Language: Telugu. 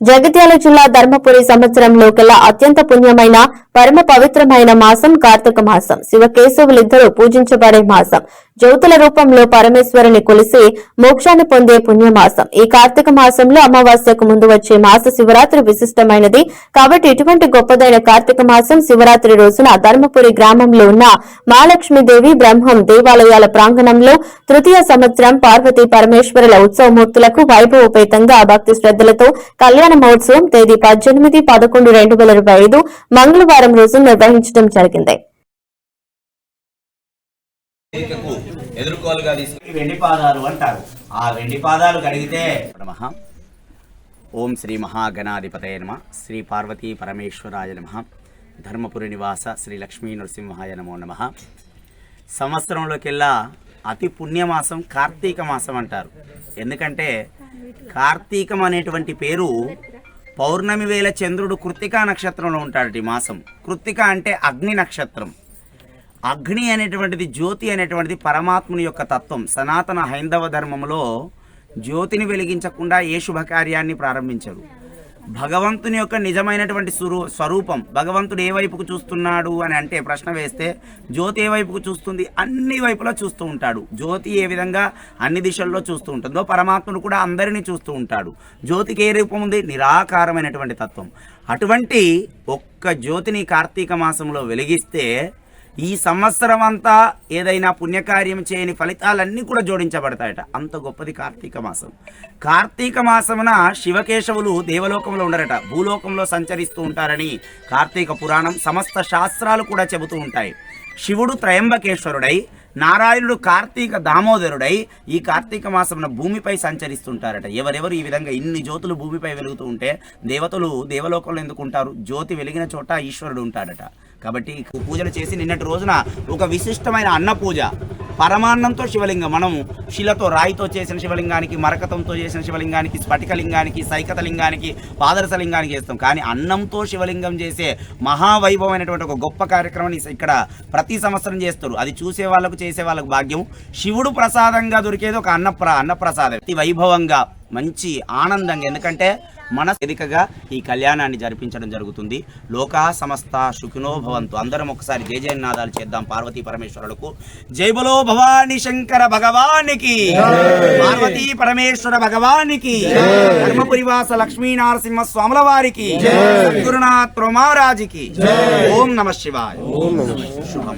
జగిత్యాల జిల్లా ధర్మపురి సంవత్సరంలో కల్లా అత్యంత పుణ్యమైన పరమ పవిత్రమైన మాసం కార్తీక మాసం. శివకేశవులిద్దరూ పూజించబడే మాసం. జ్యోతుల రూపంలో పరమేశ్వరుని కొలిసి మోక్షాన్ని పొందే పుణ్యమాసం. ఈ కార్తీక మాసంలో అమావాస్యకు ముందు వచ్చే మాస శివరాత్రి విశిష్టమైనది. కాబట్టి ఇటువంటి గొప్పదైన కార్తీక మాసం శివరాత్రి రోజున ధర్మపురి గ్రామంలో ఉన్న మహాలక్ష్మీదేవి బ్రహ్మం దేవాలయాల ప్రాంగణంలో తృతీయ సంవత్సరం పార్వతీ పరమేశ్వరుల ఉత్సవమూర్తులకు వైభవోపేతంగా భక్తి శ్రద్దలతో కళ్యాణ మహోత్సవం తేదీ పద్దెనిమిది పదకొండు రెండు వేల ఇరవై ఐదు మంగళవారం రోజు నిర్వహించడం జరిగింది. వేదికకు ఎదుర్కోలుగా తీసుకు ఈ వెండి పాదాలు అంటారు. ఆ వెండి పాదాలు కడిగితే నమః. ఓం శ్రీ మహాగణాధిపతయ నమ. శ్రీ పార్వతీ పరమేశ్వరాయ నమ. ధర్మపురి నివాస శ్రీ లక్ష్మీ నరసింహాయ నమో నమ. సంవత్సరంలోకెల్లా అతి పుణ్యమాసం కార్తీక మాసం అంటారు. ఎందుకంటే కార్తీకం అనేటువంటి పేరు పౌర్ణమి వేళ చంద్రుడు కృత్తికా నక్షత్రంలో ఉంటాడు ఈ మాసం. కృత్తిక అంటే అగ్ని నక్షత్రం. అగ్ని అనేటువంటిది జ్యోతి అనేటువంటిది పరమాత్ముని యొక్క తత్వం. సనాతన హైందవ ధర్మంలో జ్యోతిని వెలిగించకుండా ఏ శుభకార్యాన్ని ప్రారంభించరు. భగవంతుని యొక్క నిజమైనటువంటి స్వరూ స్వరూపం. భగవంతుడు ఏ వైపుకు చూస్తున్నాడు అని అంటే ప్రశ్న వేస్తే జ్యోతి ఏ వైపుకు చూస్తుంది? అన్ని వైపులా చూస్తూ ఉంటాడు. జ్యోతి ఏ విధంగా అన్ని దిశల్లో చూస్తూ ఉంటుందో పరమాత్ముడు కూడా అందరినీ చూస్తూ ఉంటాడు. జ్యోతికి ఏ రూపం ఉంది? నిరాకారమైనటువంటి తత్వం. అటువంటి ఒక్క జ్యోతిని కార్తీక మాసంలో వెలిగిస్తే ఈ సంవత్సరం అంతా ఏదైనా పుణ్యకార్యం చేయని ఫలితాలన్నీ కూడా జోడించబడతాయట. అంత గొప్పది కార్తీక మాసం. కార్తీక మాసమున శివకేశవులు దేవలోకంలో ఉండరట. భూలోకంలో సంచరిస్తూ ఉంటారని కార్తీక పురాణం సమస్త శాస్త్రాలు కూడా చెబుతూ ఉంటాయి. శివుడు త్రయంబకేశ్వరుడై నారాయణుడు కార్తీక దామోదరుడై ఈ కార్తీక మాసమున భూమిపై సంచరిస్తుంటారట. ఎవరెవరు ఈ విధంగా ఇన్ని జ్యోతులు భూమిపై వెలుగుతూ ఉంటే దేవతలు దేవలోకంలో ఎందుకు ఉంటారు జ్యోతి వెలిగిన చోట ఈశ్వరుడు ఉంటాడట. కాబట్టి పూజలు చేసి నిన్నటి రోజున ఒక విశిష్టమైన అన్న పూజ పరమాన్నంతో శివలింగం. మనం శిలతో రాయితో చేసిన శివలింగానికి మరకతంతో చేసిన శివలింగానికి స్ఫటికలింగానికి సైకతలింగానికి పాదరసలింగానికి చేస్తాం. కానీ అన్నంతో శివలింగం చేసే మహావైభవమైనటువంటి ఒక గొప్ప కార్యక్రమాన్ని ఇక్కడ ప్రతి సంవత్సరం చేస్తారు. అది చూసే వాళ్ళకు చేసే వాళ్ళకు భాగ్యం. శివుడు ప్రసాదంగా దొరికేది ఒక అన్నప్ర అన్నప్రసాదం. అతి వైభవంగా మంచి ఆనందంగా. ఎందుకంటే మన వేదికగా ఈ కళ్యాణాన్ని జరిపించడం జరుగుతుంది. లోకా సమస్త సుఖినో భవంతు. అందరం ఒకసారి జయ జయనాదాలు చేద్దాం పార్వతీ పరమేశ్వరులకు. జై బలో భవాని శంకర భగవానికి. పార్వతీ పరమేశ్వర భగవానికి. ధర్మపురివాస లక్ష్మీ నరసింహ స్వాముల వారికి గురునాథ్ మహారాజుకి ఓం నమ శివాయ. శుభం.